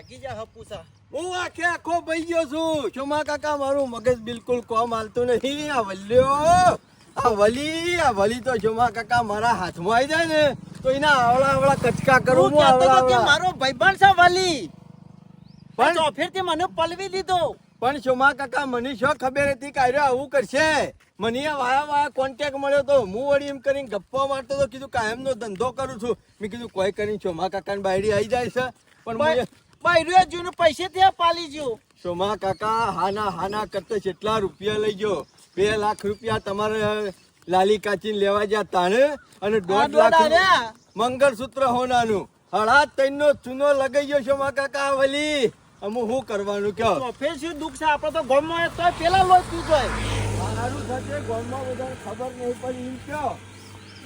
ભાગી જા હપુસા હું આખે આખો ભાઈ ગયો છું. ચોમા કાકા મારું મગજ બિલકુલ કોમ હાલતું નહીં. આ વલ્યો. આ વલી આ વલી તો ચોમા કાકા મારા હાથમાં આવી જાય ને તો એના આવડા આવડા કચકા કરું હું આવડા કે મારો ભાઈબંધ છે વલી. પણ- ચોફેરથી મને પલવી દીધો. પણ ચોમા કાકા મને શું ખબર હતી કે આર્યો આવું કરશે? મને આ વાયા વાયા કોન્ટેક્ટ મળ્યો તો હું વળી એમ કરીને ગપ્પા મારતો તો કીધું કાયમનો ધંધો કરું છું. મેં કીધું કોઈ કરીને ચોમા કાકાની બાયડી આવી જાય છે. પણ હું એ- બાયરુએ જૂનું પૈસે ત્યાં પાલી ગયો. સોમા કાકા હાના હાના કરતા જેટલા રૂપિયા લઈ ગયો? બે લાખ રૂપિયા તમારે લાલી કાચી લેવા ગયા તાણે અને દોઢ લાખ મંગળસૂત્ર હોનાનું. હળા તૈનો ચૂનો લગાઈ ગયો સોમા કાકા વલી? અમુ શું કરવાનું કયો ફેર શું દુઃખ છે? આપણે તો ગામમાં તો પેલા લોટ પીધો સારું થશે ગામમાં વધારે ખબર નહીં પડી કયો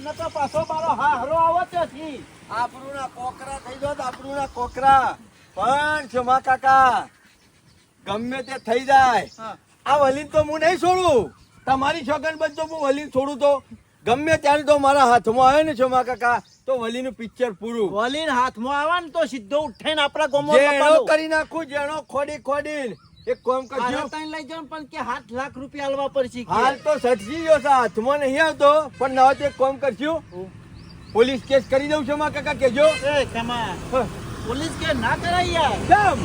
ન તો પાછો મારો હારો આવો ત્યાંથી ના કોકરા થઈ આપણું ના કોકરા પણ સોમા કાકા ગમે તે થઈ જાય. આ વલીન તો હું નહીં છોડું. તમારી છોકન બધ હું વલીન છોડું તો. ગમે ત્યારે તો મારા હાથમાં આવે ને છોમા કાકા તો વલીનું પિક્ચર પૂરું. વલીન હાથમાં આવે ને તો સીધો ઉઠાઈને આપણા ગોમો કરી નાખું જેનો ખોડી ખોડી એક કોમ કરજો. લઈ જાઓ પણ કે હાથ લાખ રૂપિયા આલવા પડશે. હાલ તો સટકી ગયો છે હાથમાં નહીં આવતો. પણ ના તે કોમ એક કામ કરશું પોલીસ કેસ કરી દઉં છું કાકા કેજો એ ખેમા, પોલીસ કે ના કરાય યાર? કેમ?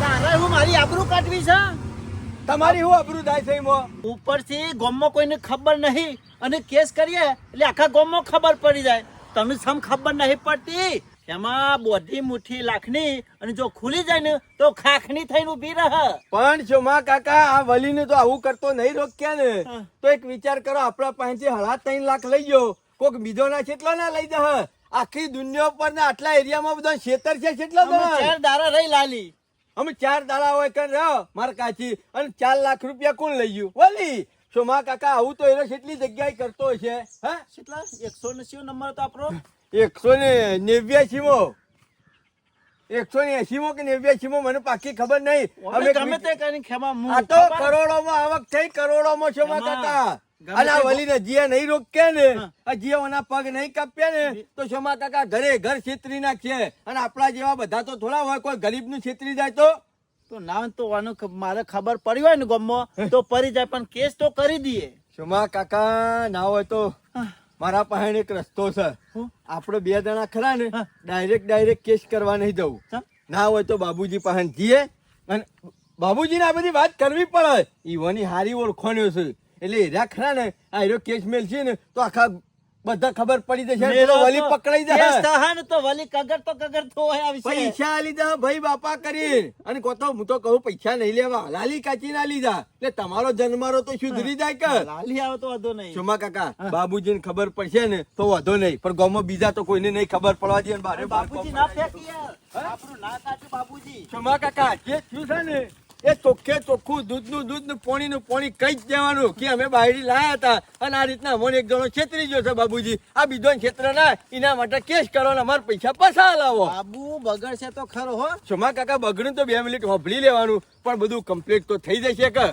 તારે હું મારી આબરૂ કાઢવી છે? તમારી હું આબરૂ થાય છે મો ઉપરથી ગોમમાં કોઈને ખબર નહીં અને કેસ કરીએ એટલે આખા ગોમમાં ખબર પડી જાય. તમને સમ ખબર નહીં પડતી? એમાં બોધી મુઠ્ઠી લાખની અને જો ખુલી જાય ને તો ખાખની થઈને ઊભી રહે. પણ ચોમા કાકા આ વલીને તો આવું કરતો નહીં રોક્યા ને તો એક વિચાર કરો આપણા પાસે હળા ત્રણ લાખ લઈ ગયો કોક બીજો ના કેટલો ના લઈ દે આખી દુનિયા પર ને આટલા એરિયામાં બધા ખેતર છે કેટલા ચાર દારા રહી લાલી. અમે ચાર દારા હોય કર રહ્યો મારા કાચી. અને ચાર લાખ રૂપિયા કોણ લઈ ગયું? વલી ચોમા કાકા આવું તો એનો કેટલી જગ્યાએ કરતો હશે હે? કેટલા? એકસો ને શું નંબર હતો આપણો. એકસો ને નેવ્યાસી મો એકસો ને એસી મો કે નેવ્યાસી મો મને પાકી ખબર નહીં. અમે ગમે તે કરીને ખેમા મું આ તો કરોડો કરોડોમાં આવક થઈ કરોડોમાં છો એમાં કાકા. ગમે વલી ને જીએ નહીં રોક્યા ને. આ જીઓના પગ નહીં કાપ્યા ને તો શોમા કાકા ઘરે ઘર છેતરી નાખીએ અને આપણા જેવા બધા તો થોડા હોય કોઈ ગરીબનું છેતરી જાય તો? તો ના તો આનું મારે ખબર પડી હોય ને ગામમાં તો પડી જાય પણ કેસ તો કરી દઈએ. શોમા કાકા ના હોય તો? મારા પાસે એક રસ્તો છે? આપણે બે જણા ખરા ને. ડાયરેક્ટ ડાયરેક્ટ કેસ કરવા નહીં જવું. ના હોય તો બાબુજી પાસે જઈએ અને બાબુજીને આ બધી વાત કરવી પડે. ઈવોની હારી ઓળખોણ્યો છે. એટલે એરા ખરા ને આ હીરો કેસ મેલ છે ને તો આખા બધા ખબર પડી જશે. વલી પકડાઈ જશે ને તો વલી કગર તો કગર તો પૈસા લીધા ભાઈ બાપા કરી. અને કોતો હું તો કહું પૈસા નહીં લેવા. લાલી કાચી ના લીધા. એટલે તમારો જન્મારો તો સુધરી જાય કે? લાલી આવે તો વાંધો નહીં. સુમા કાકા બાબુજીને ખબર પડશે ને તો વાંધો નહીં. પણ ગામમાં બીજા તો કોઈને નહીં ખબર પડવા દે બારે બાર ના ફેંકી આપણું ના કાઢ્યું બાબુજી. સુમા કાકા જે થયું છે ને? એ ચોખ્ખે ચોખ્ખું દૂધનું દૂધનું પોણીનું પોણી કઈ જ દેવાનું. કે અમે બાયડી લાયા હતા. અને આ રીતના અમોને એક જણો છેતરી ગયો છે બાબુજી. આ બીજો ક્ષેત્ર ના એના માટે કેસ કરો ને અમારા પૈસા પાછા લાવો. બાબુ બગડશે તો ખરો હો. ક્ષમા કાકા બગડ્યું તો બે મિનિટ હોભળી લેવાનું પણ બધું કમ્પ્લીટ તો થઈ જશે કે.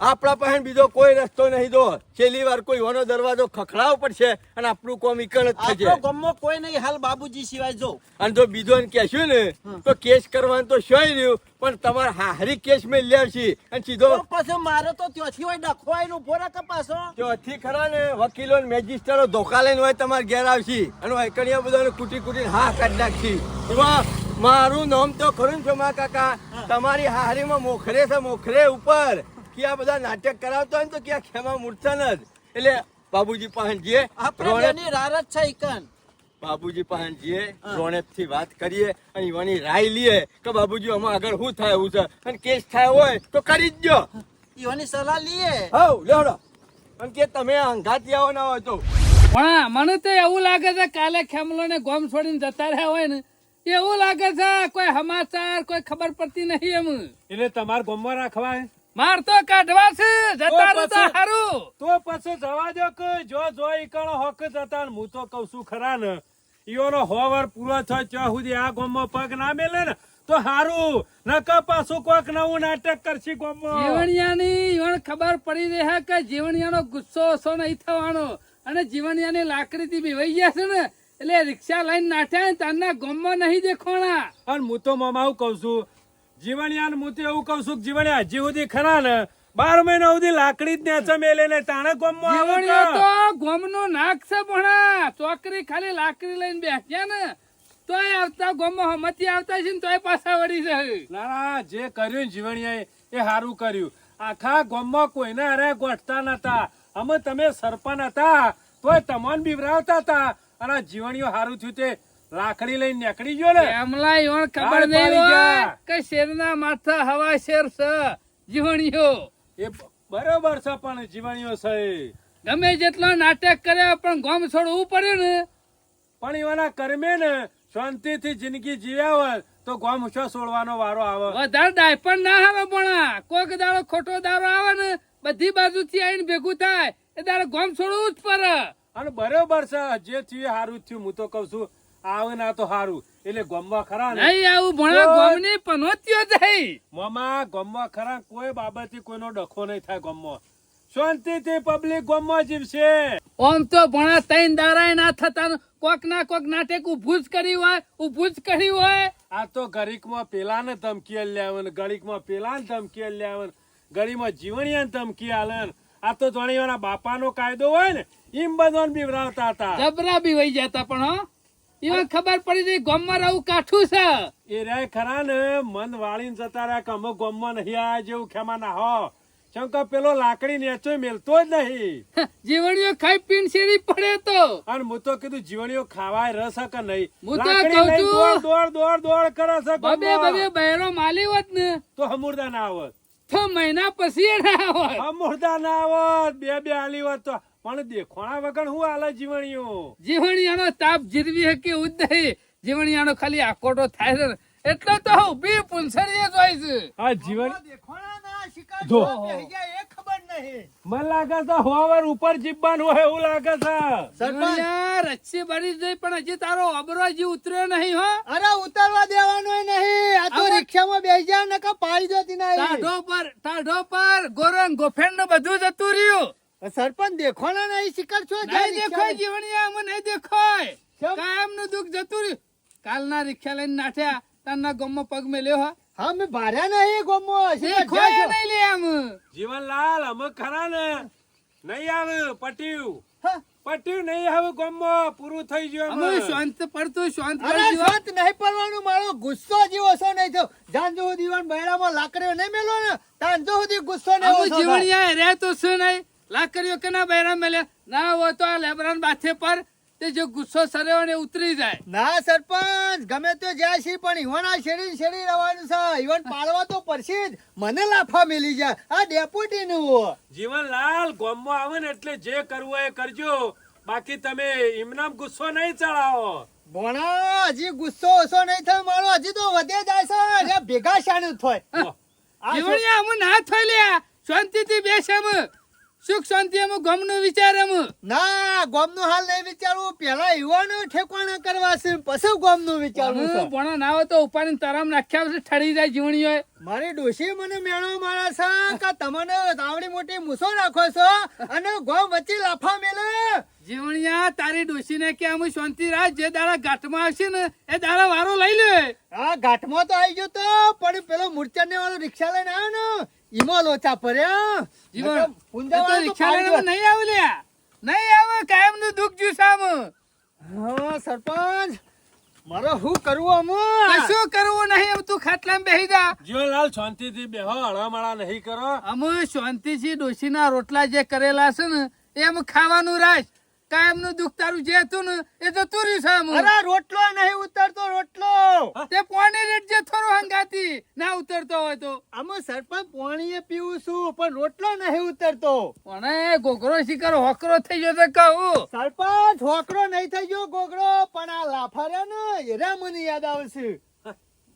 આપણા પાસે બીજો કોઈ રસ્તો નહીં દો. છેલ્લી વાર કોઈ વાનો દરવાજો ખખડાવો પડશે અને આપણું કોમ ઈકણ જ થશે. આપણો કોઈ નહીં હાલ બાબુજી સિવાય જો. અને જો બીજો ને કહેશું ને તો કેસ કરવાનું તો શું રહ્યું. પણ તમારે હારી કેસ મેં લેવશી અને સીધો પાછો મારે તો ત્યાંથી હોય ડખવાય ઊભો કે પાછો? ચોથી ખરા ને વકીલો ને મેજિસ્ટરો ધોકા લઈને હોય તમારે ઘેર આવશી. અને વાયકણિયા બધાને કૂટી કૂટીને હા કાઢી નાખશી. મારું નામ તો ખરું છે મા કાકા? તમારી હારીમાં મોખરે છે મોખરે ઉપર. કે આ બધા નાટક કરાવતો હોય ને તો ક્યાં ખેમા મૂર્છન જ. એટલે બાબુજી પાંચ જે આપણે રારત છે ઈકન. બાબુજી પાસે જઈએ રોણેપથી વાત કરીએ અને ઈવાની રાય લઈએ કે બાબુજી આમાં આગળ શું થાય એવું છે? અને કેસ થાય હોય તો કરી જ દો ઈવાની સલાહ લઈએ હવ લેવડો અને કે તમે અંગાથી આવો ના હોય તો પણ મને તો એવું લાગે છે કાલે ખેમલો ને ગોમ છોડીને જતા રહ્યા હોય ને એવું લાગે છે કોઈ સમાચાર કોઈ ખબર પડતી નહીં એમ. એટલે તમારે ગમવા રાખવાય માર તો કાઢવા છે જતા રહેતા તો પછી- હારું. તો પછી જવા દો કે જો જો ઈકણો હક જતા હું તો કઉ છું ખરા ને. ઈઓનો હોવર પૂરો થયો ત્યાં સુધી આ ગોમમાં પગ ના મેલે ને તો હારું. નકર પાછું કોક નવું નાટક કરશી ગોમમાં. જીવણિયાની ઈવણ ખબર પડી રહે કે જીવણિયાનો ગુસ્સો ઓછો નહીં થવાનો. અને જીવણિયાની લાકડીથી બીવાઈ ગયા છે ને એટલે રિક્ષા લઈને નાઠ્યા ને તારના ગોમમાં નહીં દેખવાના. અને હું તો મામા આવું કઉ છું. જીવણિયાને હું તો એવું કઉ છું કે જીવણિયા હજી સુધી ખરા ને બાર મહિના સુધી લાકડી જ નેચે મેલે ને તાણે ગોમમાં કે? તો નાક છે ભણા. ચોકરી ખાલી લાકડી લઈને બેસ્યા ને. તોય આવતા ગોમમાં હમતી આવતા છે ને તોય પાછા વળી છે ના ના જે કર્યું જીવણિયા એ સારું કર્યું. આખા ગામમાં કોઈને અરે ગોઠતા નતા. અમે તમે સરપંચ હતા તોય તમને બીવરાવતા હતા. અને જીવણીઓ સારું થયું તે લાકડી લઈને નીકળી ગયો ને. એમલા ઈવન ખબર નહીં. કે શેરના માથા હવા શેર છે જીવણીઓ. એ બરોબર છે પણ જીવાણીઓ છે ગમે જેટલો નાટક કરે પણ ગોમ છોડવું પડે ને. પણ એવાના કર્મે ને શાંતિથી જિંદગી જીવ્યા હોય તો ગોમ છો છોડવાનો વારો આવે. વધારે ડાયપર ના આવે પણ. કોઈક દાડો ખોટો દારો આવે ને બધી બાજુથી આવીને ભેગું થાય. એ દાડો ગોમ છોડવું જ પડે. અને બરોબર છે જે થયું સારું થયું હું તો કઉ છું આવે ના તો સારું એટલે ગમવા ખરા નહીં આવું ભણા ગમની પનોતીઓ જાય મોમાં ગામમાં ખરા કોઈ બાબતે કોઈનો ડખો નહીં થાય ગામમાં શાંતિથી પબ્લિક ગામમાં જીવશે. ઓમ તો ભણા તૈન દારાય ના થતા કોક ના કોક નાટક ઉભું જ કરી હોય ઉભું જ કરી હોય. આ તો ગરીકમાં પેલા ને ધમકી આલ્યા ને ગરીકમાં પેલા ને ધમકી આલ્યા ને ગરીમાં જીવણિયા ધમકી આલે આ તો ધણીઓના બાપાનો કાયદો હોય ને એમ બધો બીવરાવતા હતા. જબરા બી વહી જતા પણ હો. ખબર પડી હતી ગોમમાં રહું કાઠું છે. એ રે ખરા ને મન વાળીને જતા રહ્યા કે અમે ગામમાં નહીં આયા જેવું ખેમા ના હો. કે પેલો લાકડી નેચો મેલતો જ નહીં. જીવણીઓ ખાઈ પીન શેરી પડે તો. અને હું તો કીધું જીવણીઓ ખાવાય રસ કે નહીં? હું તો કહું છું. દોડ દોડ દોડ કરે છે બબે બબે બહેરો માલી હોત ને તો હમુરદા ના આવત. તો મહિના પછી ના આવત. હમુરદા ના આવત બે બે આલી હોત તો પણ દેખોણા વગર હું આલે જીવણીઓ? જીવણીયાનો તાપ જીરવી હકી ઉદય જીવણીયાનો ખાલી આકોટો થાય છે એટલે તો હું બી પૂંછડીએ જોઈ છે. આ જીવન દેખોણાના શિકાર જો. જોવા બેહી ગયા એ ખબર નહીં. મને લાગે છે હોવર ઉપર જીવવાનું હોય એવું લાગે છે. જીવણીયા રચ્ચી બળી જઈ પણ હજી તારો અબરો જી ઉતર્યો નહીં હો. અરે ઉતારવા દેવાનો નહીં. આ તો રિક્ષામાં બેસી જા નકા પાડી દેતી નહીં ટાઢો પર ટાઢો પર ગોરંગ ગોફેનનું બધું જતું રહ્યું. સરપંચ દેખોણા નહીં શિકાર છો? નહીં દેખાય જીવણી અમે નહીં દેખાય. કેમ? કાયમનું દુઃખ જતું રહ્યું. કાલના રિક્ષા લઈને નાઠ્યા તારના ગમમાં પગ મેલ્યો હા. હા મે ભાર્યા નહીં ગમો દેખોય નહીં લે આમ. જીવનલાલ અમે ખરા ને? નહીં આવે પટ્યું. પટ્યું નહીં આવે ગમો પૂરું થઈ ગયું અમે. શાંત પડતું શાંત અરે શાંત નહીં પડવાનું મારો ગુસ્સો જીવો છો નહીં થયો જાંજો સુધી દીવાન બૈરામાં લાકડીઓ નહીં મેલો ને તાંજો સુધી ગુસ્સો નહીં. જીવણિયા રે તો શું નહીં. લાકડીઓ કે ના બૈરા મેલે? ના હોય તો આ લેબરાન બાથે પર તે જે ગુસ્સો સર્યો ને ઉતરી જાય. ના સરપંચ ગમે તો જાય છે પણ ઈવન આ શેરી શેરી રહેવાનું છે. ઈવન પાડવા તો પડશે જ. મને લાફા મેલી જાય આ ડેપ્યુટી નું જીવનલાલ ગોમમાં આવે ને એટલે જે કરવું હોય એ કરજો. બાકી તમે ઇમનામ ગુસ્સો નહીં ચડાવો. ભણા હજી ગુસ્સો ઓછો નહીં થયો મારો હજી તો વધે જાય છે. અરે ભેગા શાણું થાય. જીવણિયા અમુ ના થઈ લ્યા. શાંતિથી બેસ અમ સુખ શાંતિ અમુ ગમનું વિચાર અમુ ના ગોમનું હાલ નહીં વિચારવું પેલા યુવાનો ઠેકાણા કરવા છે પછી ગોમનું વિચારવું છે. ભણો ના હોય તો ઉપાડીને તરામ નાખ્યા પછી ઠરી જાય જીવણીઓ મારી ડોશી મને મેળો મારા છે કે તમને તાવડી મોટી મૂસો રાખો છો અને ગોમ વચ્ચે લાફા મેલે? જીવણિયા તારી ડોશીને કે અમુ શાંતિ રાખ જે દાડા ઘાટમાં આવશે ને એ દાડા વારો લઈ લે. આ ઘાટમાં તો આવી ગયો તો પણ પેલો મૂર્છાને વાળો રિક્ષા લઈને આવ્યો ને ઈમાં લોચા પડ્યા તો પૂંજાવાળો રિક્ષા લઈને નહીં આવે લ્યા નહીં આવે કાયમનું દુઃખ જ્યું સામ હા સરપંચ મારે શું કરવું આમાં? શું કરવું નહીં હવે તું ખાટલામાં બેહી જા. જીવનલાલ શાંતિથી બેહો હળામળા નહીં કરો. અમે શાંતિથી ડોસીના રોટલા જે કરેલા છે ને એમ ખાવાનું રાખ કાયમનું દુઃખ તારું જે હતું ને એ તો તુર્યું સામું અરે રોટલો નહીં ઉતરતો રોટલો. તે પોણી રેટ જે થોડો હંગાતી ના ઉતરતો હોય તો. અમે સરપંચ પોણીએ પીવું છું પણ રોટલો નહીં ઉતરતો. પણ ગોગરો શિકાર હોકરો થઈ ગયો તો કહું. સરપંચ હોકરો નહીં થઈ ગયો ગોગરો પણ આ લાફાર્યા ને એરા મને યાદ આવશે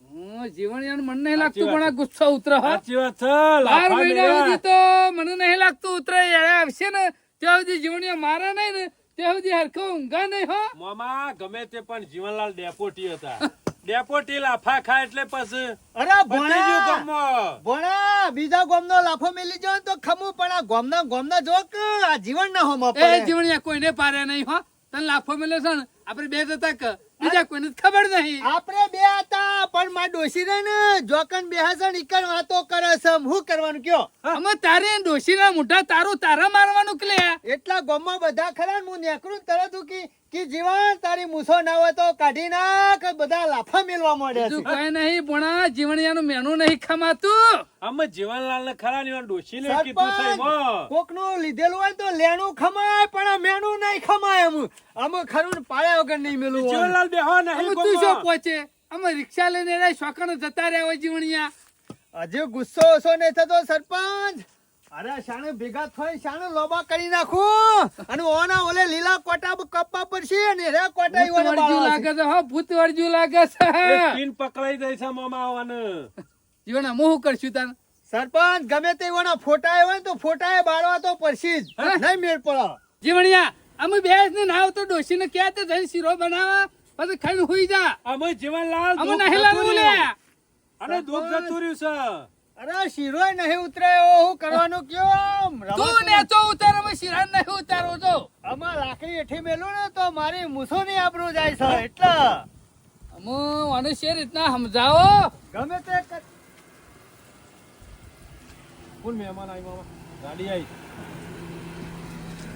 હું યાર મને નહીં લાગતું પણ આ ગુસ્સો ઉતરે સાચી વાત છે બાર મહિના સુધી તો મને નહીં લાગતું ઉતરે યાર આવશે ને ત્યાં સુધી જીવણીઓ મારે નહીં ને ત્યાં સુધી હરખો ઊંઘા નહીં હો. મોમાં ગમે તે પણ જીવનલાલ ડેપોટી હતા. ડેપોટી લાફા ખા એટલે પછી અરે ભણા! ભણા બીજા ગોમનો લાફો મેલી જાવ તો ખમું પણ આ ગોમના ગોમના જો કે આ જીવન ના હોમાં એ જીવન કોઈને પારે નહીં હો. તને લાફો મેલે છે ને આપણે બે જતા કે બીજા કોઈને ખબર નહીં. આપણે બે હતા પણ માં ડોસી ને જોકન બેહાસણ ઈકણ વાતો કરે છે. હું કરવાનું કયો? અમે તારે ડોશીના મોઢા તારું તારા મારવાનું કે એટલા ગામમાં બધા ખરા હું નેકરું તરત હું કી કે જીવન તારી મૂછો ના હોય તો કાઢી નાખ બધા લાફા મેલવા મળે છે. કઈ નહીં પણ જીવણિયાનું મેનુ નહીં ખમાતું. અમે જીવનલાલ ને ખરા ની ડોસી લે કીધું કોકનું લીધેલું હોય તો લેણું ખમાય પણ આ મેણું નહીં ખમાય એમ. અમે ખરું ને પાળ્યા વગર નહીં મેલું જીવનલાલ બેહો નહીં અમે તું શું પહોંચે અમે રિક્ષા લઈને શોખણ જતા રહ્યા હોય જીવણિયા. હજુ ગુસ્સો ઓછો નહીં થતો સરપંચ. અરે શાણે ભેગા થઈ શાણે લોબા કરી નાખું. અને ઓના ઓલે લીલા કોટા કપ્પા પડશે અને રે કોટા ઈ ઓને ભૂત લાગે છે. હો ભૂત વર્જુ લાગે છે. પિન પકડાઈ જાય છે મામા આવવાનું જીવના મોહ શું કરશું તાન? સરપંચ ગમે તે ઓના ફોટા હોય ને તો ફોટા બાળવા તો પડશે જ. નહીં મેળ પડો. જીવણિયા અમે બેસ ને નાવ તો ડોશીને ક્યાં તે જઈ શીરો બનાવા? પછી ખાઈને હુઈ જા. અમે જીવનલાલ અમે નહીં જતું લે. અને દુઃખ જતું રહ્યું છે. અરે શિરોય નહીં ઉતરે એવો હું કરવાનું કયો તું ને તો ઉતાર અમે શીરા નહીં ઉતારો તો આમાં લાકડી એઠી મેલું ને તો મારી મૂસો ની આબરૂ જાય છે એટલે. અમે મનુષ્ય રીતના સમજાવો? ગમે તે કર- કોણ મહેમાન આવી મામા ગાડી આવી.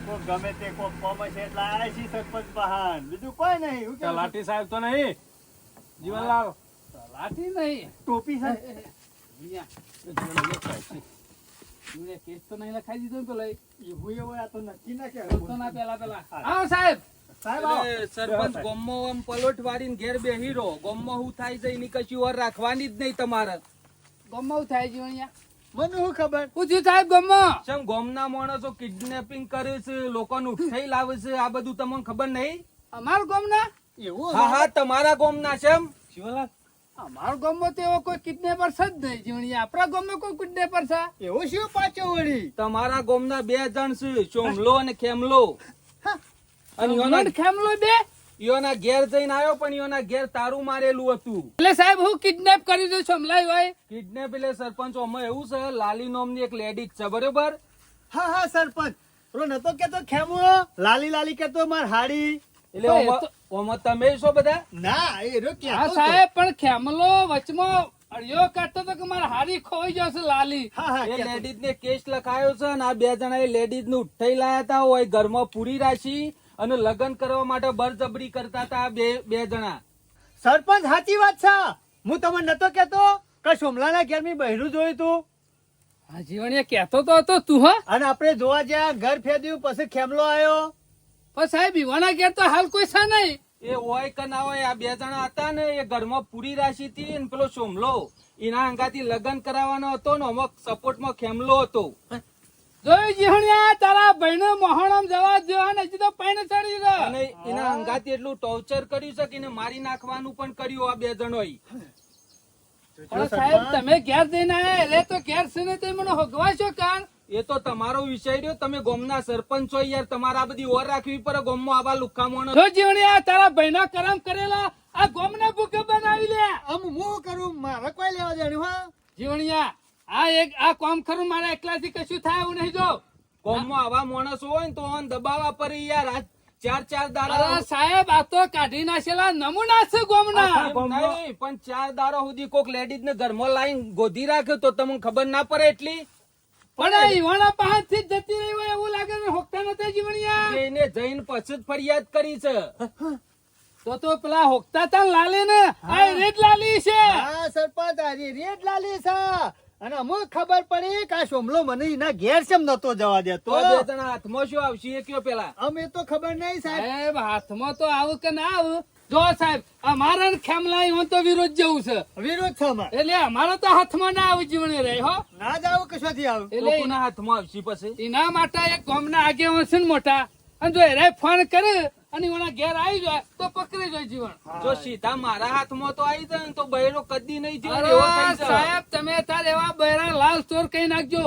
કોક ગમે તે કોક કોમ છે એટલે આયા છે સરપંચ બહાન બીજું કોઈ નહીં હું લાઠી સાહેબ તો નહીં. જીવનલાલ. લાઠી નહીં. ટોપી જીવણિયા કેસ તો નહીં લખાઈ દીધો ને પેલો એવું એવું આ તો નક્કી ના કે ના પેલા પેલા. આવો સાહેબ. સાહેબ આવો. એટલે સરપંચ ગોમમાં આમ પલોટ વાળીને ઘેર બેહી રહો ગોમમાં હું થાય છે એની કશું વાર રાખવાની જ નહીં તમારે. ગમમાં શું થાય જીવણિયા મને શું ખબર? પૂછ્યું સાહેબ ગમમાં. ચમ ગોમના માણસો કિડનેપિંગ કરે છે લોકોને ઉઠાઈ લાવે છે આ બધું તમને ખબર નહીં? અમાર ગોમના? એવું હા હા તમારા ગોમના ચમ જીવનલાલ અમાર ગામમાં તો એવો કોઈ કિડનેપર છે જ નહીં જીવણી. આપણા ગામમાં કોઈ કિડનેપર છે? એવું શું પાછો વળી? તમારા ગોમના બે જણ છે ચોમલો અને ખેમલો. અને યોના ખેમલો બે? યોના ઘેર જઈને આવ્યો પણ યોના ઘેર તારું મારેલું હતું. એટલે સાહેબ હું કિડનેપ કરી દઉં સમલાય હોય? કિડનેપ એટલે સરપંચ અમે એવું છે લાલી નોમની એક લેડી છે બરોબર? હા હા સરપંચ. પેલો નતો કેતો ખેમલો? લાલી લાલી કેતો માર હાડી. એટલે તો એ આમાં- તો- આમાં તમે છો બધા? ના એ રો હા સાહેબ પણ ખેમલો વચમાં અડિયો કાઢતો તો કે મારે હારી ખોઈ જશે લાલી. હા હા એ લેડીઝ ને કેસ લખાયો છે અને આ બે જણા એ લેડીઝ ને ઉઠાઈ લાયા હતા. હોય ઘરમાં પૂરી રાશી અને લગ્ન કરવા માટે બરજબરી કરતા હતા બે બે જણા. સરપંચ સાચી વાત છે. હું તમને નતો કેતો કે સોમલાના ઘેર મેં બહેરું જોયું તું. હા જીવણિયા કેતો તો હતો તું હા. અને આપણે જોવા જ્યાં ઘર ફેદ્યું પછી ખેમલો આવ્યો. પણ સાહેબ યુવાના ઘેર તો હાલ કોઈ છે નહીં. એ હોય કે ના હોય આ બે જણા હતા ને એ ઘરમાં પૂરી રાશિ હતી ને પેલો સોમલો. એના અંગાથી લગ્ન કરાવવાનો હતો ને અમુક સપોર્ટમાં ખેમલો હતો. જોયું જીવણિયા તારા બહેનો મોહણમ જવા દો અને હજી તો પૈણ ચડી ગયો. અને એના અંગાથી એટલું ટોર્ચર કર્યું છે કે એને મારી નાખવાનું પણ કર્યું આ બે જણોએ. પણ સાહેબ તમે ઘેર જઈને એટલે તો ઘેર છે ને તે મને હોગવા છો કાન. એ તો તમારો વિષય રહ્યો. તમે ગોમના સરપંચ છો યાર. તમારે આ બધી ઓર રાખવી પડે. ગોમમાં આવા લુખ્ખા માણસ જો જીવણિયા તારા બહેનો કરમ કરેલા આ ગોમને ભૂખે બનાવી લે. આમ હું કરું? મારે કોઈ લેવા દેવાનું હા? જીવણિયા આ એક આ કોમ ખરું મારા એકલાથી કશું થાય એવું નહીં જો. ગોમમાં આવા માણસ હોય ને તો ઓન દબાવા પર યાર. આ ચાર ચાર દાડા સાહેબ આ તો કાઢી નાખેલા નમૂના છે ગોમના. પણ ચાર દાડા સુધી કોક લેડીઝ ને ઘરમાં લાઈન ગોધી રાખ્યો તો તમને ખબર ના પડે એટલી? પણ ઈવાના પાસેથી જ જતી રહી હોય એવું લાગે છે હોકતા નતા જીવણિયા. એને જઈને પછી જ ફરિયાદ કરી છે. તો તો પેલા હોકતા તા લાલે ને આ રેડ લાલી છે. હા સરપંચ આજે રેડ લાલી છે. અને અમુક ખબર પડી કે આ સોમલો મને એના ઘેર કેમ નતો જવા દેતો? બે જણા હાથમાં શું આવશે એ કયો પેલા? અમે તો ખબર નહીં સાહેબ હાથમાં તો આવું કે ના આવું? જો સાહેબ અમારા ખેમલા હું તો વિરોધ જેવું છે. વિરોધ છે અમારે. એટલે અમારો તો હાથમાં ના આવું જીવણી રહે હો. ના જાવ કશોથી આવ? એટલે એના હાથમાં આવશે પછી. એના માટે એક ગામના આગેવાન છે ને મોટા. અને જો એરાય ફોન કરે અને એના ઘેર આવી જાય તો પકડી જાય જીવન જો સીધા મારા હાથમાં તો આવી જાય તો બૈરો કદી નહીં જીવે એવો અરે થઈ જાય. સાહેબ તમે તાર એવા બૈરા લાલ ચોર કઈ નાખજો.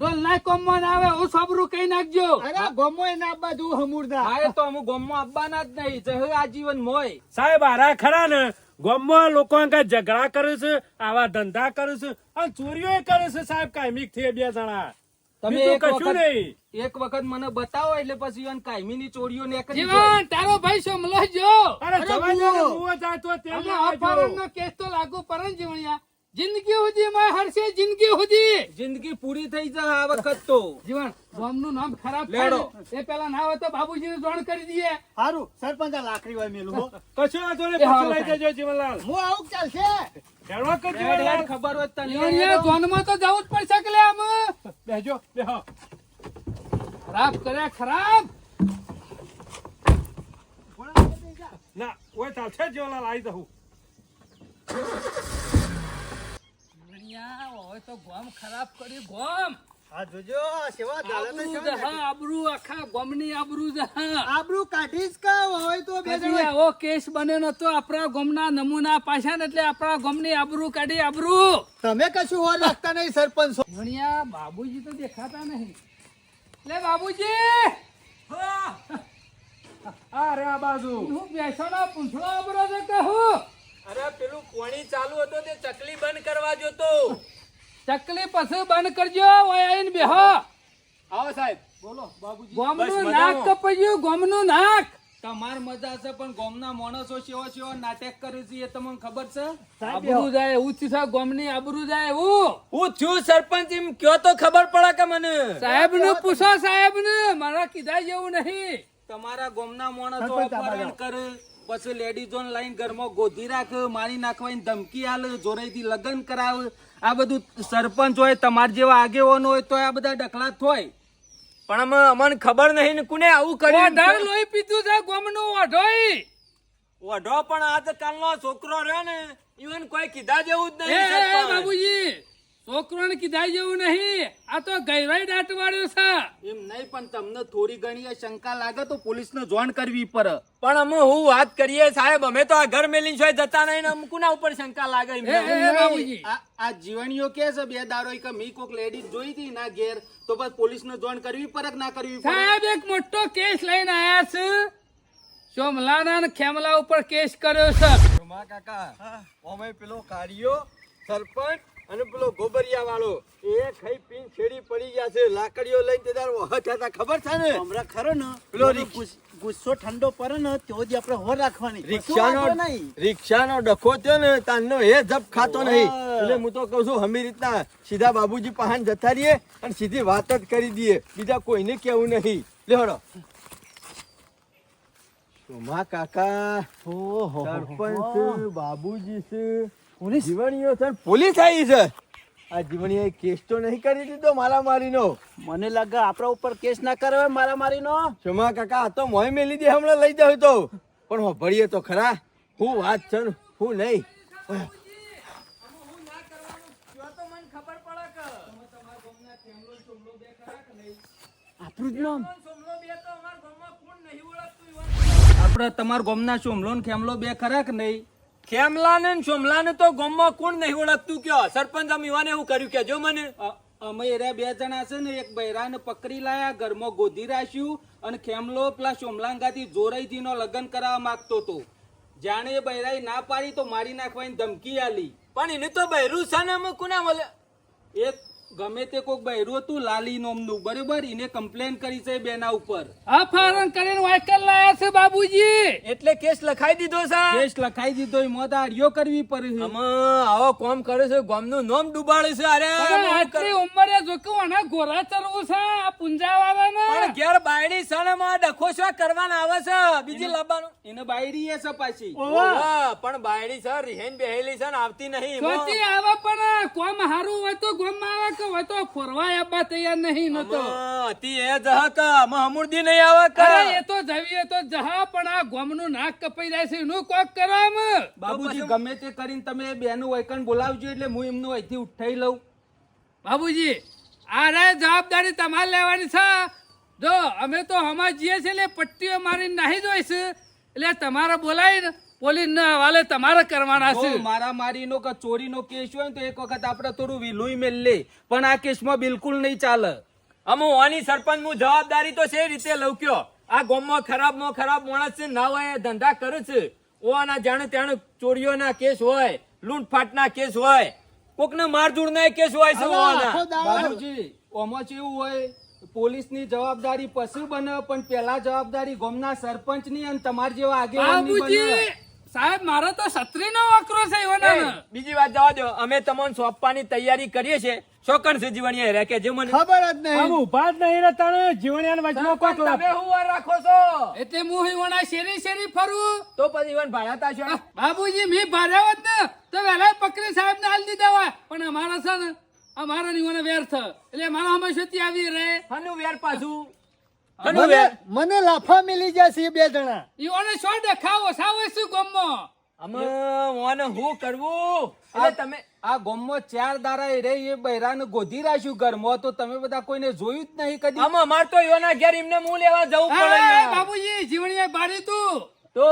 રોજ કોમમાં આવે હું સાબરું કઈ નાખજો. અરે ગમો ના બાજુ હમુરદા. હા તો અમુક ગામમાં આવવાના જ નહીં. જહે આજીવન મોય. સાહેબ આરા ખરા ને? ગામમાં લોકો ઝઘડા કરે છે આવા ધંધા કરે છે અને ચોરીઓ કરે છે સાહેબ કાયમિકથી બે જણા. તમે એક કશું નહીં. એક વખત મને બતાવો એટલે પછી ઈવન કાયમીની ચોરીઓ ને. જીવન તારો ભાઈ સોમલો જો અરે જવા દે જાતો તે આમાં લેવા જો. અપહરણનો કેસ તો લાગુ પડે ને જીવણિયા. જિંદગી સુધી માં હરશે જિંદગી સુધી જિંદગી પૂરી થઈ જાય આ વખત તો. જીવન ગામનું નામ ખરાબ લેડો. એ પેલા ના હોય તો નું જાણ કરી દઈએ. સારું સરપંચ આ લાકડી હોય મેલું કશું વાંધો જોડે એ પાછું લઈ જજો જીવનલાલ. હું આવું ચાલશે? ખબર હોય તને જીવણિયા હેડો. તો જવું જ પડશે કે લે આમ. બેજો બેહો. ખરાબ કર્યા ખરાબ. ના ઓય ચાલશે જીવનલાલ આવી દઉં જીવણિયા, હોય તો ગોમ ખરાબ કરી ગોમ. હા જોજો સેવા આબરૂ હા આબરૂ આખા ગોમની આબરૂ જહા. આબરૂ કાઢીશ કા? હોય તો બે કદી ઓ કેસ બન્યો નતો આપણા ગોમના નમૂના પાછા ને એટલે આપણા ગોમની આબરૂ કાઢી આબરૂ. તમે કશું હોર લાગતા નહીં સરપંચ ભણ્યા બાબુજી તો દેખાતા નહીં. લે બાબુજી! આ રે આ બાજુ. હું બેસવાનો પૂંછડો આબરો છે કે હું? અરે પેલું કોણી ચાલુ હતો તે ચકલી બંધ કરવા જોતો. ચકલી પછી બંધ કરજો ઓય આઈને બેહો. આવો સાહેબ બોલો બાબુજી. ગોમનું નાક કપાયું ગોમનું નાક. તમાર મજા છે પણ ગોમના માણસો સેવો સેવો નાટક કરે છે એ તમને ખબર છે? આબરૂ જાય એવું ગોમની આબરૂ જાય એવું. હું છું સરપંચ એમ કયો તો ખબર પડે કે મને? સાહેબનું પૂછો સાહેબ ને મારા કીધા જેવું નહીં. તમારા ગોમના માણસો અપહરણ કરે. પછી લેડીઝો લાઈન ઘરમાં ગોધી રાખ મારી નાખવાની ધમકી આલ જોરાઈથી લગ્ન કરાવ. આ બધું સરપંચ હોય તમાર જેવા આગેવાનો હોય તો આ બધા ડખલા થોય પણ અમે અમને ખબર નહીં ને કોને આવું ઓઢાર લોહી પીધું છે ગોમનું ઓઢોઈ ઓઢો પણ આજકાલનો છોકરો રહ્યો ને ઈવન કોઈ કીધા જેવું જ નહીં બાબુજી. છોકરોને કીધા જેવું નહીં. આ તો ગયરાઈ દાટ વાળ્યો છે. એમ નહીં પણ તમને થોડી ઘણી શંકા લાગે તો પોલીસને જોણ કરવી પડે. પણ અમે હું વાત કરીએ સાહેબ અમે તો આ ઘર મેલી છો જતા નહીં ને અમુકના ઉપર શંકા લાગે બાબુજી. આ આ જીવણીઓ કે છે બે દારો કે મી કોક લેડીઝ જોઈ હતી ના ઘેર તો બસ પોલીસને જોણ કરવી પડે ના કરવી સાહેબ એક મોટો કેસ લઈને આયા છે. સોમલાના ને ખેમલા ઉપર કેસ કર્યો છે. કાકા ઓમે પેલો કાઢિયો સરપંચ અને પેલો ગોબરિયા વાળો એ ખાઈ પીન છેડી પડી ગયા છે લાકડીઓ લઈને તે તાર હતા ખબર છે ને? હમણાં ખરો ને પેલો ગુસ્સો ઠંડો પડે ને તો જ આપણે હોર રાખવાની. રિક્ષાનો રિક્ષાનો ડખો થયો ને તાનનો એ જપ ખાતો નહીં. એટલે હું તો કહું છું હમી રીતના સીધા બાબુજી પહાણ જતા રહીએ અને સીધી વાત જ કરી દઈએ. બીજા કોઈને કેવું નહીં. લેવડો સોમા કાકા? ઓહો સરપંચ બાબુજી છે. પોલીસ? જીવણીઓ છે પોલીસ આવી છે. આ જીવણીએ કેસ તો નહીં કરી દીધો મારા મારીનો મને લાગે આપણા ઉપર કેસ ના કરે મારા મારીનો સોમા કાકા આ તો મોય મેલી દે હમણાં લઈ જાવ તો. પણ હું ભળીએ તો ખરા. હું વાત છે હું નહીં. આપણું જ નામ? આપડે તમારા ગામના સોમલો ને ખેમલો બે ખરા કે નહીં? ખેમલા ને સોમલા ને તો ગામમાં કોણ નહીં ઓળખતું કયો? સરપંચ આમ યુવાને એવું કર્યું કે જો મને? અમે એરા બે જણા છે ને એક બૈરાને પકડી લાયા ઘરમાં ગોધી રાખ્યું અને ખેમલો પેલા સોમલાંગાથી જોરાઈજી નો લગ્ન કરાવવા માંગતો હતો. જાણે એ બૈરાઈ ના પાડી તો મારી નાખવાની ધમકી આલી. પણ એને તો બૈરું છે ને અમે કોના મળે એક ગમે તે કોક બૈરું હતું લાલી નોમનું બરોબર? એને કમ્પ્લેન કરી છે બેના ઉપર. અપહરણ કરીને વાયકલ લાયા છે બાબુજી. એટલે કેસ લખાઈ દીધો છે. કેસ લખાઈ દીધો એ મોત આર્યો કરવી પડે અમે આવો કોમ કરે છે ગામનું નામ ડુબાડે છે અરે આટલી ઉંમરે જોકું આના ગોરા ચરવું છે આ પુંજાવાળાને. પણ ઘેર બાયડી સણમાં ડખો શું કરવાના આવે છે બીજી લાબાનું. એને બાયડી એ છે પાછી. ઓવા, પણ બાયડી છે રહેન બેહેલી છે ને આવતી નહીં ચોથી આવે પણ કોમ હારું હોય તો ગોમમાં આવે કે હોય તો ફરવા આવવા તૈયાર નહીં નતો હતી એ જહ કે અમે નહીં આવે કે એ તો જવીએ તો જહા પણ આ ગોમનું નાક કપાઈ જાય છે એનું કોક કરો આમ. બાબુજી ગમે તે કરીને તમે બેનું વૈકણ બોલાવજો એટલે હું એમનું અહીંથી ઉઠાઈ લઉં. બાબુજી આ રે જવાબદારી તમારે લેવાની છે. જો અમે તો હમા જઈએ છીએ એટલે પટ્ટીઓ મારી નાહી જોઈશ. એટલે તમારે બોલાવીને પોલીસ ના વાલે તમારે કરવાના છે. જો મારા મારીનો કે ચોરીનો કેસ હોય ને તો એક વખત આપણે થોડું વિલુઈ મેલ લે. પણ આ કેસમાં બિલકુલ નહીં ચાલે. અમુ ઓની સરપંચ હું જવાબદારી તો છે રીતે લવક્યો કયો. આ ગામમાં ખરાબમાં ખરાબ માણસ છે ના હોય ધંધા કરે છે. ઓના જાણે ત્યાં ચોરીઓના કેસ હોય લૂંટફાટના કેસ હોય. કોકને મારઝૂડના કેસ હોય છે બાબુજી ઓમાં એવું હોય પોલીસની જવાબદારી પછી બને પણ પેલા જવાબદારી ગામના સરપંચની અને તમાર જેવા આગેવાનની બને. સાહેબ મારો તો છત્રીનો વકરો છે બીજી વાત જવા દો. અમે તમને સોંપવાની તૈયારી કરીએ છીએ. શોકણ છે જીવણીયા રહે કે જે મને? ખબર જ નહીં. હું ઊભા જ નહીં રહેતા ને? જીવણિયાના વચમાં કોક તમે હું વાર રાખો છો? એટલે હું હિવણા શેરી શેરી ફરું? તો પછી ઈવન ભાડાતા છો? બાબુજી મેં ભાર્યાવત ને તો વહેલા પકડી સાહેબ ને હાલ દીધા હોય. પણ અમારા છે ને અમારા નીવોને વેર થ એટલે મારા હંમેશા આવી રહે. હનુ વેર પાછું? મને મને લાફા મિલી જશે બે જણા. ઈવોને શું દેખાવો સાવ શું ગમો? અમે ઓને હું કરવું? એટલે તમે આ ગોમમાં ચાર દારા રે એ બૈરાને ગોધી રાખ્યું ઘરમાં તો તમે બધા કોઈને જોયું જ નહીં કદી. આમાં અમાર તો યોના ઘેર એમને મું લેવા જવું પડે બાબુજી જીવણીએ બારી તું. તો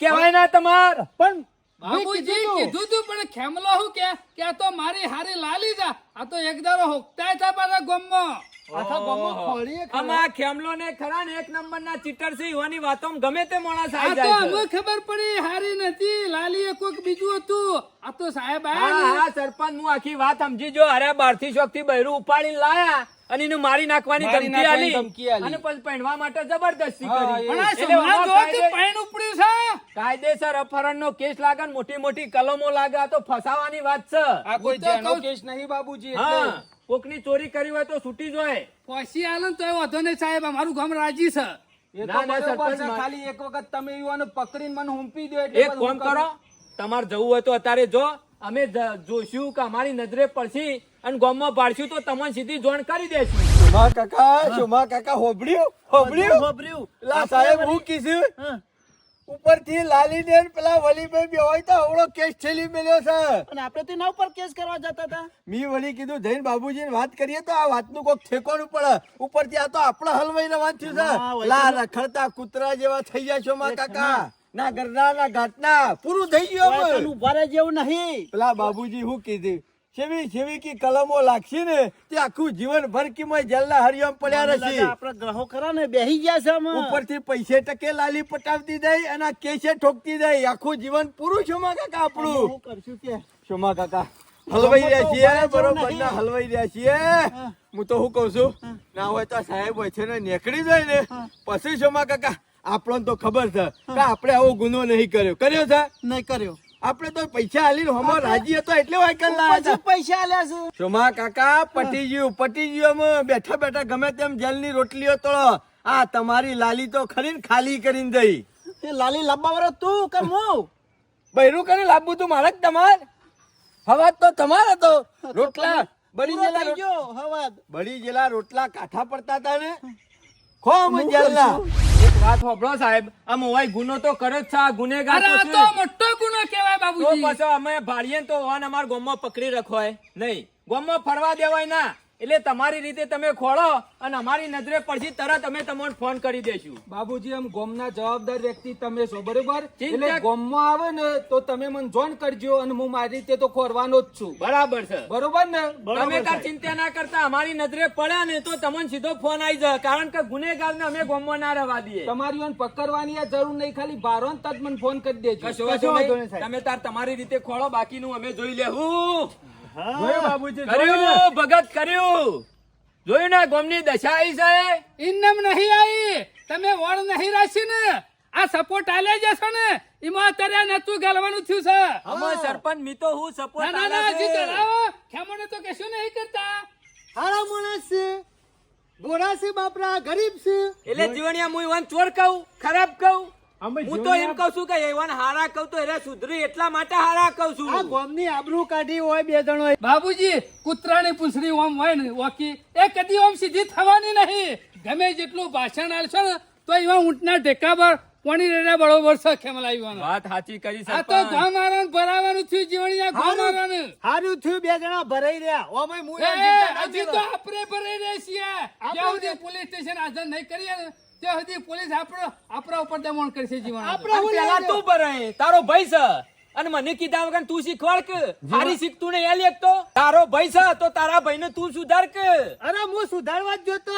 કેવાય ના તમાર. પણ બાબુજી કીધું તું. પણ ખેમલો હું કે કે આ તો મારી હારી લાલી જા આ તો એક દારો હોકતાય થા પાછા ગમમાં આમાં ખેમલો ને ખરા ને એક નંબર ના ચીટર છે ઈવાની વાતોમાં ગમે તે માણસ આવી જાય અમને ખબર પડી હારી નથી લાલી કોઈક બીજું હતું. આ તો સાહેબ હા આયા ને. હા સરપંચ હું આખી વાત સમજી જો અરે બાર શોખથી બૈરું ઉપાડીને લાયા અને એને મારી નાખવાની ધમકી આલી અને પછી પહેણવા માટે જબરદસ્તી કરી. ઉપડ્યું છે? કાયદેસર અપહરણ નો કેસ લાગે મોટી મોટી કલમો લાગે. તો ફસાવાની વાત છે. આ કોઈ જેનો કેસ નહીં બાબુજી હા. કોકની ચોરી કરી હોય તો છૂટી જોય પોસી આલો તો તોય વાંધો નહીં સાહેબ અમારું ગામ રાજી છે. ખાલી એક વખત તમે યુવાનો પકડીને મને હુંપી દો એક ફોન કરો. તમારે જવું હોય તો અત્યારે જો. અમે જોઈશું કે અમારી નજરે પડશે અને ગામમાં પાડશું તો તમને સીધી જોણ કરી દેશું. કાકા? કાકા? હોબળ્યું હોબળ્યું હોભર્યું. લા સાહેબ હું કીધું. હા. ઉપરથી લાલી ને પેલા વલીભાઈ બે હોય તો અવળો કેસ ઠેલી મેલ્યો છે. અને આપણે તો એના ઉપર કેસ કરવા જતા હતા. મી વળી કીધું જૈન બાબુજી વાત કરીએ તો આ વાતનું કોક ઠેકોનું પડે. ઉપરથી આ તો આપણા હલવાઈ રવાન થયું છે. લા રખડતા કૂતરા જેવા થઈ ગયા છો માં કાકા. ના ઘરના ના ઘાટના પૂરું થઈ ગયું ઊભા જેવું નહીં. પેલા બાબુજી હું કીધું? સેવી જેવી કી કલમો લાગશે ને તે આખું જીવન ભર મય જલના હરિયમ પડ્યા રહેશે. આપણા ગ્રહો ખરા ને બેહી ગયા છે. ઉપરથી પૈસે ટકે લાલી પટાવતી જાય અને કેસે ઠોકતી જાય આખું જીવન પૂરું છો કાકા આપણું? શું કરશું કે? શોમા કાકા હલવાઈ રહ્યા છીએ બરોબર ના હલવાઈ રહ્યા છીએ. હું. તો શું કઉ છું ના હોય તો સાહેબ હોય છે ને નીકળી જાય ને. પછી શોમા કાકા આપણને તો ખબર છે કે આપણે આવો ગુનો નહીં કર્યો. કર્યો છે? નહીં કર્યો. આપણે તો પૈસા આલીને હમો રાજી હતો એટલે વાયકલ લાયા પૈસા આલ્યા છે. શોમા કાકા? પટી ગયું પટી ગયું અમે બેઠા બેઠા ગમે તેમ જેલની રોટલીઓ તો આ તમારી લાલી તો ખરી ખાલી કરીને દઈ. એ લાલી લાંબા તું કે હું? બૈરું કરી લાવવું તું મારે જ તમાર. હવાજ તો તમાર હતો. રોટલા બળી ગયેલા ગયો હવાદ. બળી ગયેલા રોટલા કાઠા પડતા હતા ને. ખો એક વાત હોભળો સાહેબ આ મોવાઈ ગુનો તો કરે જ છે આ ગુનેગાર તો છે. મોટો ગુનો કહેવાય તો પછી અમે ભાળીએ તો વાન અમાર ગોમમાં પકડી રખવાય. નહીં ગોમમાં ફરવા દેવાય ના. એટલે તમારી રીતે તમે ખોળો અને અમારી નજરે પડશે તરત અમે તમને ફોન કરી દેશું. બાબુજી આમ ગોમના જવાબદાર વ્યક્તિ તમે છો બરોબર? એટલે ગોમમાં આવે ને તો તમે મને જોઈન કરજો અને હું મારી રીતે તો ખોરવાનો જ છું. બરાબર છે. બરોબર ને? તમે તાર ચિંતા ના કરતા અમારી નજરે પડ્યા ને તો તમને સીધો ફોન આવી જાય. કારણ કે ગુનેગાર ને અમે ગોમમાં ના રહેવા દઈએ. તમારી ઓન પકડવાની આ જરૂર નહીં ખાલી બારો ને તજ મને ફોન કરી દેજો. તમે તાર તમારી રીતે ખોળો બાકીનું અમે જોઈ લેવું જોયું બાબુજી કર્યું ભગત કર્યું. જોયું ને ગામની દશા આવી છે? ઇનમ નહીં આવી. તમે વળ નહીં રાશી ને. આ સપોર્ટ આલે જશો ને. એમાં અત્યારે નતું ગાલવાનું થયું છે. અમે સરપંચ મી તો હું સપોર્ટ ના ના હજી ચલાવો. ખેમોને તો કશું નહીં કરતા. હારા માણસ છે. ગોરા છે બાપરા ગરીબ છે. એટલે જીવણિયા હું વન ચોર કહું ખરાબ કહું? હું તો એમ કહું છું કે ઈવન હારા કહું તો એને સુધરી એટલા માટે હારા કહું આ છું ગોમની આબરૂ કાઢી હોય બે જણો બાબુજી કૂતરાની પૂંછડી ઓમ હોય ને ઓકી. એ કદી ઓમ સીધી થવાની નહીં. ગમે જેટલું ભાષણ આલશો ને તો એવા ઊંટના ઢેકા પર કોની રેડા બરોબર છે ખેમલા આવ્યો વાત સાચી કરી આ તો ગામારણ ભરાવાનું થયું જીવણી આ ગામારણ હારું થયું બે જણા ભરાઈ રહ્યા. ઓ મું એ, હજી તો આપણે ભરાઈ રહ્યા છીએ. સુધી પોલીસ સ્ટેશન હાજર નહીં કરીએ ને ત્યાં સુધી પોલીસ આપણો આપણા ઉપર દમણ કરશે જીવન આપણા પેલા તું ભરાય તારો ભાઈ છે. અને મને કીધા વગર તું શીખવાડ કે હારી શીખતું નહીં એલી એક તો. તારો ભાઈ છે તો તારા ભાઈને તું સુધાર કે અરે હું સુધારવા જ જોતો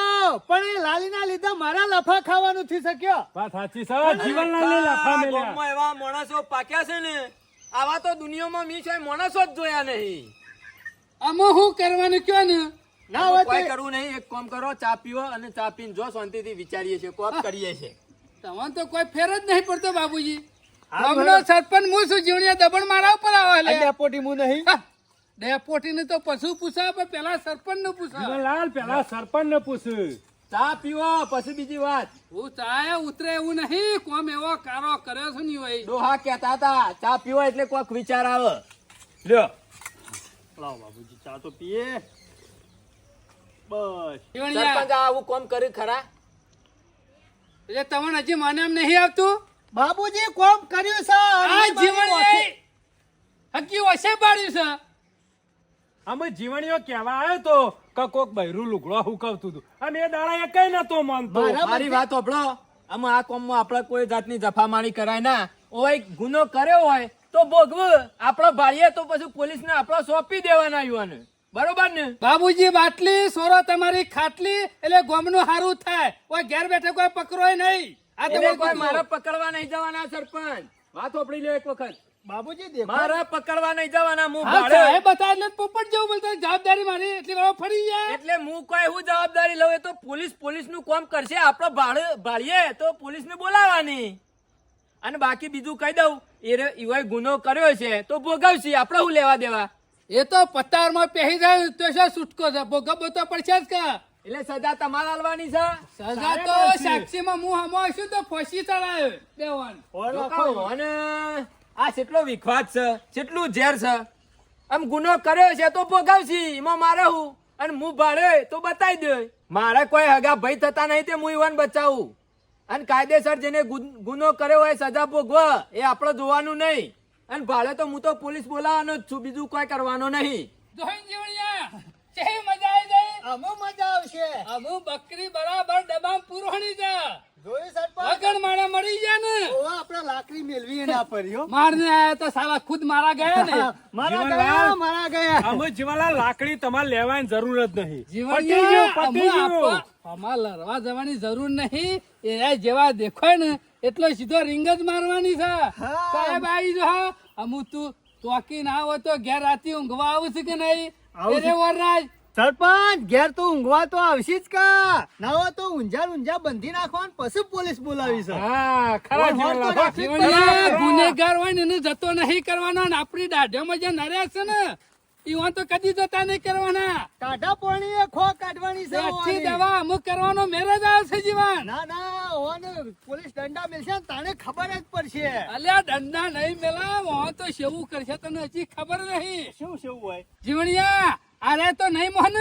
પણ એ લાલીના લીધે મારા લફા ખાવાનું થઈ શક્યો. વાત સાચી છે જીવનલાલને લાફા મેલ્યા. ગામમાં એવા માણસો પાક્યા છે ને આવા તો દુનિયામાં મી છે માણસો જ જોયા નહીં. આમાં હું કરવાનું કયો ને? ના હોય કોઈ કરવું નહીં એક કામ કરો ચા પીવો અને ચા પીને જો શાંતિથી વિચારીએ છીએ કોપ કરીએ છીએ. તમને તો કોઈ ફેર જ નહીં પડતો બાબુજી ગામનો સરપંચ હું છું જીવણીયા દબણ મારા ઉપર આવે લે. ડેપોટી હું નહીં. ડેપોટી ને તો પશુ પૂછા પણ પેલા સરપંચ ને પૂછા લાલ પેલા સરપંચ ને પૂછ. ચા પીવો પછી બીજી વાત. હું ચાય ઉતરે એવું નહીં કોમ એવો કારો કર્યો છું ની ભાઈ ડોહા કેતા હતા ચા પીવો એટલે કોક વિચાર આવે. લ્યો. લાવ બાબુજી ચા તો પીએ. બસ. સરપંચ આવું કોમ કર્યું ખરા? એટલે તમને હજી મને એમ નહીં આવતું? બાબુજી કોમ કર્યું છે આ જીવન હકી વસે પાડ્યું છે. અમે જીવણીઓ કેવા આવ્યો તો કે કોક બૈરું લુગડો હુકવતું હતું. અને એ દાડા એ કઈ નતો માનતો. મારી વાત હોભળો આમાં આ કોમમાં આપણે કોઈ જાતની જફામારી કરાય ના. ઓય ગુનો કર્યો હોય તો ભોગવ. આપણો ભાઈએ તો પછી પોલીસને આપણો સોંપી દેવાના યુવાને. બરોબર ને? બાબુજી બાટલી સોરો તમારી ખાટલી એટલે ગોમનું હારું થાય. કોઈ ઘેર બેઠે કોઈ પકડોય નહીં. આ તમે કોઈ મારે પકડવા નહીં જવાના સરપંચ. વાત ઓપડી લ્યો એક વખત. બાબુજી દેખો. મારે પકડવા નહીં જવાના હું ભાડે. સાહેબ બતા એટલે પોપટ જેવું બોલતો જવાબદારી મારી એટલી વાર ફરી જાય એટલે હું કોઈ હું જવાબદારી લઉં એ તો પોલીસ પોલીસનું કામ કરશે આપણો ભાડે ભાળીએ તો પોલીસ ને બોલાવવાની. અને બાકી બીજું કહી દઉં એ ગુનો કર્યો છે તો ભોગવશે આપણે હું લેવા દેવા? એ તો પત્તારમાં પહેરી જાય તો શું છૂટકો છે? ભોગવવો તો પડશે જ કા. એટલે સજા તમારે હાલવાની છે? સજા તો સાક્ષીમાં હું હમો છું તો ફસી ચડાયો દેવાન અને આ કેટલો વિખવાદ છે કેટલું ઝેર છે આમ ગુનો કર્યો છે તો ભોગવશી. એમાં મારે હું? અને હું ભાડે તો બતાવી દે. મારે કોઈ હગા ભય થતા નહીં તે હું ઈવન બચાવું. અને કાયદેસર જેને ગુનો કર્યો હોય સજા ભોગવા એ આપણે જોવાનું નહીં. અને ભાડે તો હું તો પોલીસ બોલાવાનો જ છું બીજું કોઈ કરવાનો નહીં. જોઈન જીવણિયા કેવી મજા આવી જાય? અમુ મજા આવશે. અમુ બકરી બરાબર દબાણ પૂરવાની છે જોયું સરપંચ વગર માણે મળી જાય ને. ઓ આપણે લાકડી મેળવી ના પડ્યો મારને આયા તો સાલા ખુદ મારા ગયા ને. મારા ગયા મારા ગયા. અમે જીવનલાલ લાકડી તમારે લેવાની જરૂર જ નહીં. ગયું ગયું. અમાર લડવા જવાની જરૂર નહીં. એ જેવા દેખાય ને એટલો સીધો રીંગ જ મારવાની છે. સાહેબ આવી જો હા અમુ તું ચોકી ના હોય તો ઘેર રાતી ઊંઘવા આવું છે કે નહીં? અરે વરરાજ સરપંચ ઘેર તો ઊંઘવા તો આવશે જ કા. ના તો ઊંઝા ઊંઝા બંધી નાખવાનું પછી પોલીસ બોલાવી છે. હા ખરા ગુનેગાર હોય ને એને જતો નહીં કરવાનો ને આપણી દાઢામાં જે નર્યા છે ને ઈવા તો કદી જતા નહીં કરવાના. ટાટા પોણી એ ખો કાઢવાની છે પેટથી દવા અમુક કરવાનો મેરેજ આવશે જીવન. ના ના ઓને પોલીસ દંડા મિલશે ને તાને ખબર જ પડશે. અલ્યા દંડા નહીં મેલા વહો તો શેવું કરશે તને હજી ખબર નહીં. શું શેવું હોય? જીવણિયા અરે તો નહીં મોહન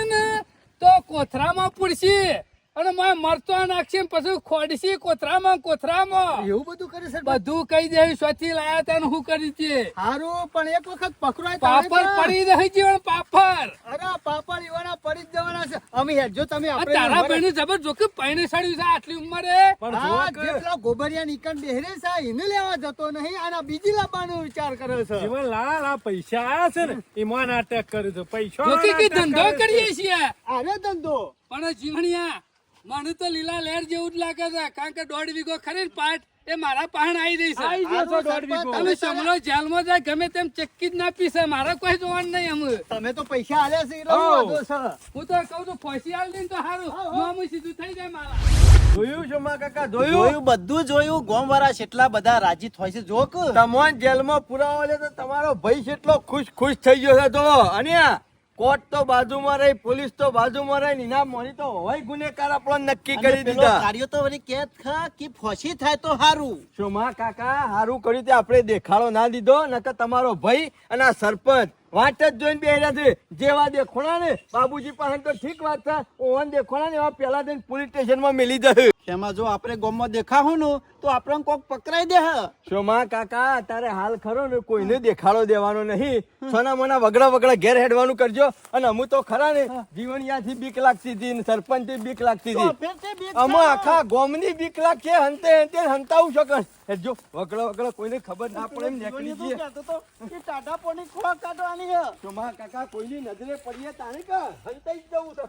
તો કોથરામાં પૂરશી. અને માં મરતો નાખશે પછી ખોડશી કોથરામાં કોથરામાં. એવું બધું કરે છે? બધું કહી દે સ્વથી લાયા તા હું કરી છે હારું પણ એક વખત પકડાય પાપડ પડી રહી છે પાપડ. અરે પાપડ એવાના પડી જવાના છે. અમે હેડજો તમે આપણે તારા ઊભા જબર જો કે જોકે સાડ્યું છે આટલી ઉંમરે. પણ હા, જુઓ કે જે પેલા ગોબરિયા નીકળ બેહરે છે એને લેવા જતો નહીં આના બીજી લાવવાનો વિચાર કરે છે. જીવનલાલ આ પૈસા આયા છે ને એમાં નાટક કર્યું છે. પૈસા ધંધો કરીએ છીએ. અરે ધંધો. પણ જીવણિયા મને તો લીલા લહેર જેવું જ લાગે છે કારણ કે દોઢ વીઘો ખરી પાટ એ મારા પાહણ આવી રહી છે. તમે સમલો જેલમાં જાય ગમે તેમ ચક્કી જ ના પીશે મારા કોઈ જોવાનું નહીં અમે તમે તો પૈસા આલ્યા છે એટલે હઉ. વાંધો છે. હું તો કહું છું ફોસી આલ દઈને તો સારું હું સીધું થઈ જાય મારા. જોયું છે કાકા જોયું? બધું જોયું. ગોમ વાળા બધા રાજી થાય છે જો કે. તમોન જેલમાં પુરાવો લે તો તમારો ભાઈ કેટલો ખુશ ખુશ થઈ ગયો છે તો. અને કોર્ટ તો બાજુમાં રહી પોલીસ તો બાજુમાં રહી નીના મોની તો હોય ગુનેગાર આપણો નક્કી કરી દીધા. કાર્યો તો વળી કેદ ખા કે ફોસી થાય તો હારું? શું માં કાકા હારું કર્યું તે આપણે દેખાડો ના દીધો નકર તમારો ભાઈ અને આ સરપંચ વાટ જ જોઈને બેહ્યા છે. જેવા દેખોણા ને બાબુજી પાસે તો ઠીક વાત છે. ઓવન દેખોણા ને એવા પેલા જઈને પોલીસ સ્ટેશનમાં મેલી જશે એમાં જો આપણે ગોમમાં દેખાવું ને તો આપણે કોક પકડાઈ દે શોમા કાકા તારે હાલ ખરો ને કોઈને દેખાડો દેવાનો નહીં. સોના મોના વગડા વગડા ઘેર હેડવાનું કરજો. અને અમુ તો ખરા ને જીવણિયાથી બીક લાગતી હતી સરપંચથી બીક લાગતી હતી. ફેર આખા ગોમ અમે આખા ગોમની બીક લાગશે હંતે હંતે હંતાવું શકો હેડજો વગડા વગડા કોઈને ખબર ના પડે એમ નીકળી તો કહેતો તો કે ટાટા પોણી ખોવા કાઢવાની છે માં કાકા કોઈની નજરે પડીએ તાણે કા? હંતાઈ જ જવું છે.